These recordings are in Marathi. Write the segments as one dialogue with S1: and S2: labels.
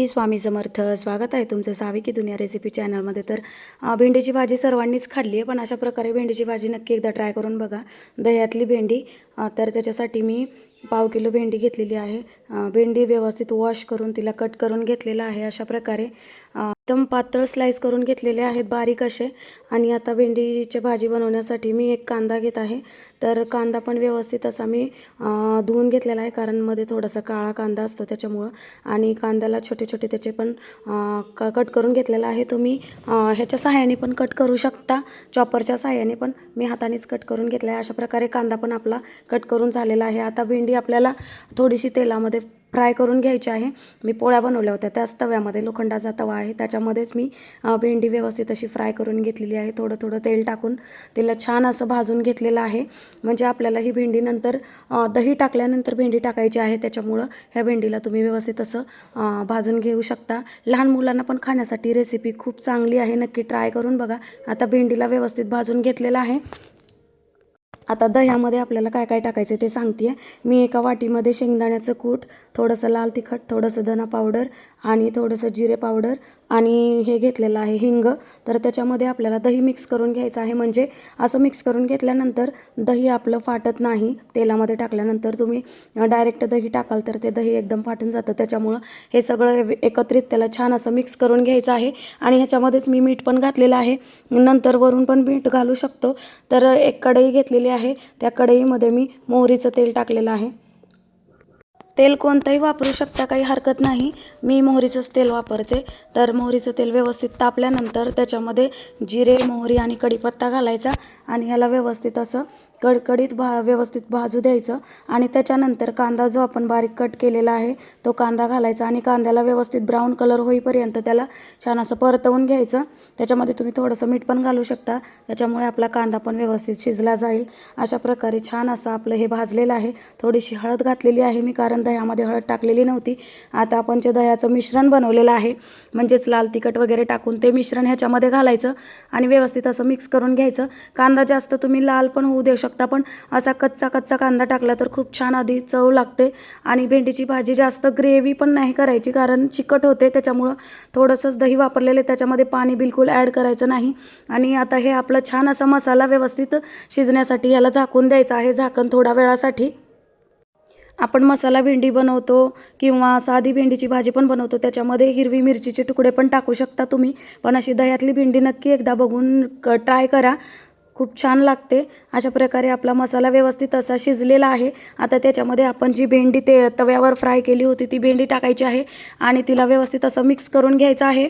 S1: श्री स्वामी समर्थ. स्वागत आहे तुमचं साविकी दुनिया रेसिपी चॅनलमध्ये तर भेंडीची भाजी सर्वांनीच खाल्ली आहे पण अशा प्रकारे भेंडीची भाजी नक्की एकदा ट्राय करून बघा. दह्यातली भेंडी तर त्याच्यासाठी मी पाव किलो भेंडी घेतलेली आहे. भेंडी व्यवस्थित वॉश करून तिला कट करून घेतलेलं आहे अशा प्रकारे. एकदम पातळ स्लाईस करून घेतलेले आहेत बारीक असे. आणि आता भेंडीची भाजी बनवण्यासाठी मी एक कांदा घेत आहे. तर कांदा पण व्यवस्थित असा मी धुवून घेतलेला आहे. कारण मध्ये थोडासा काळा कांदा असतो त्याच्यामुळं. आणि कांद्याला छोटे छोटे त्याचे पण कट करून घेतलेला आहे तुम्ही ह्याच्या सहाय्याने पण कट करू शकता. चॉपरच्या सहाय्याने पण मी हातानेच कट करून घेतला आहे अशा प्रकारे कांदा पण आपला कट करून झालेला आहे. आता भेंडी आपल्याला थोडीशी तेलामध्ये फ्राय करून घ्यायची आहे. मी पोळ्या बनवल्या होत्या. त्याच तव्यामध्ये लोखंडाचा तवा आहे. त्याच्यामध्येच मी भेंडी व्यवस्थित अशी फ्राय करून घेतलेली आहे. थोडं थोडं तेल टाकून तिला छान असं भाजून घेतलेलं आहे. म्हणजे आपल्याला ही भेंडी नंतर दही टाकल्यानंतर भेंडी टाकायची आहे. त्याच्यामुळं ह्या भेंडीला तुम्ही व्यवस्थित असं भाजून घेऊ शकता. लहान मुलांना पण खाण्यासाठी रेसिपी खूप चांगली आहे. नक्की ट्राय करून बघा. आता भेंडीला व्यवस्थित भाजून घेतलेलं आहे. आता दह्यामध्ये आपल्याला काय काय टाकायचं ते सांगते आहे मी एका वाटीमध्ये शेंगदाण्याचं कूट थोडंसं लाल तिखट थोडंसं धना पावडर आणि थोडंसं जिरे पावडर आणि हे घेतलेलं आहे हिंग. तर त्याच्यामध्ये आपल्याला दही मिक्स करून घ्यायचं आहे. म्हणजे असं मिक्स करून घेतल्यानंतर दही आपलं फाटत नाही. तेलामध्ये टाकल्यानंतर तुम्ही डायरेक्ट दही टाकाल तर ते दही एकदम फाटून जातं. त्याच्यामुळं हे सगळं एकत्रित त्याला छान असं मिक्स करून घ्यायचं आहे. आणि ह्याच्यामध्येच मी मीठ पण घातलेलं आहे. नंतर वरून पण मीठ घालू शकतो. तर एक कढई घेतलेली आहे. त्या कढईमध्ये मी मोहरीचं तेल टाकलेलं आहे. तेल कोणतंही वापरू शकता काही हरकत नाही. मी मोहरीचंच तेल वापरते. तर मोहरीचं तेल व्यवस्थित तापल्यानंतर त्याच्यामध्ये जिरे मोहरी आणि कढीपत्ता घालायचा आणि ह्याला व्यवस्थित असं कडकडीत भा व्यवस्थित भाजू द्यायचं आणि त्याच्यानंतर कांदा जो आपण बारीक कट केलेला आहे तो कांदा घालायचा आणि कांद्याला व्यवस्थित ब्राऊन कलर होईपर्यंत त्याला छान असं परतवून घ्यायचं. त्याच्यामध्ये तुम्ही थोडंसं मीठ पण घालू शकता. त्याच्यामुळे आपला कांदा पण व्यवस्थित शिजला जाईल. अशा प्रकारे छान असं आपलं हे भाजलेलं आहे. थोडीशी हळद घातलेली आहे मी कारण दह्यामध्ये हळद टाकलेली नव्हती. आता आपण जे दह्याचं मिश्रण बनवलेलं आहे म्हणजेच लाल तिखट वगैरे टाकून ते मिश्रण ह्याच्यामध्ये घालायचं आणि व्यवस्थित असं मिक्स करून घ्यायचं. कांदा जास्त तुम्ही लाल पण होऊ देऊ शकता. पण असा कच्चा कच्चा कांदा टाकला तर खूप छान आधी चव लागते आणि भेंडीची भाजी जास्त ग्रेव्ही पण नाही करायची कारण चिकट होते त्याच्यामुळं थोडंसंच दही वापरलेलं आहे त्याच्यामध्ये पाणी बिलकुल ॲड करायचं नाही. आणि आता हे आपलं छान असा मसाला व्यवस्थित शिजण्यासाठी याला झाकून द्यायचं आहे झाकण थोड्या वेळासाठी. आपण मसाला भेंडी बनवतो किंवा साधी भेंडीची भाजी पण बनवतो त्याच्यामध्ये हिरवी मिरचीचे तुकडे पण टाकू शकता तुम्ही. पण अशी दह्यातली भेंडी नक्की एकदा बघून क ट्राय करा. खूप छान लागते. अशा प्रकारे आपला मसाला व्यवस्थित असा शिजलेला आहे. आता त्याच्यामध्ये आपण जी भेंडी ते तव्यावर फ्राय केली होती ती भेंडी टाकायची आहे आणि तिला व्यवस्थित असं मिक्स करून घ्यायचं आहे.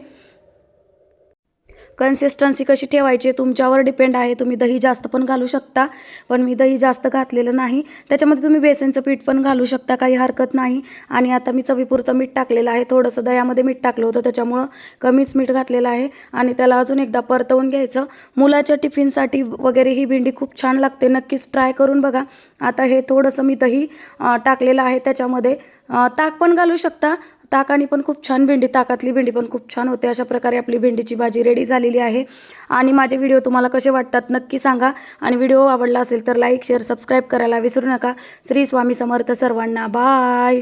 S1: कन्सिस्टन्सी कशी ठेवायची? तुमच्यावर डिपेंड आहे. तुम्ही दही जास्त पण घालू शकता. पण मी दही जास्त घातलेलं नाही. त्याच्यामध्ये तुम्ही बेसनचं पीठ पण घालू शकता. काही हरकत नाही. आणि आता मी चवीपुरतं मीठ टाकलेलं आहे. थोडंसं दह्यामध्ये मीठ टाकलं होतं. त्याच्यामुळं कमीच मीठ घातलेलं आहे. आणि त्याला अजून एकदा परतवून घ्यायचं. मुलाच्या टिफिनसाठी वगैरे ही भेंडी खूप छान लागते. नक्कीच ट्राय करून बघा. आता हे थोडंसं मी दही टाकलेलं आहे. त्याच्यामध्ये ताक पण घालू शकता. ताकाने पण खूप छान भेंडी ताकातली भेंडी पण खूप छान होते. अशा प्रकारे आपली भेंडीची भाजी रेडी झालेली आहे. आणि माझे व्हिडिओ तुम्हाला कसे वाटतात नक्की सांगा. आणि व्हिडिओ आवडला असेल तर लाईक शेअर सबस्क्राईब करायला विसरू नका. श्री स्वामी समर्थ सर्वांना बाय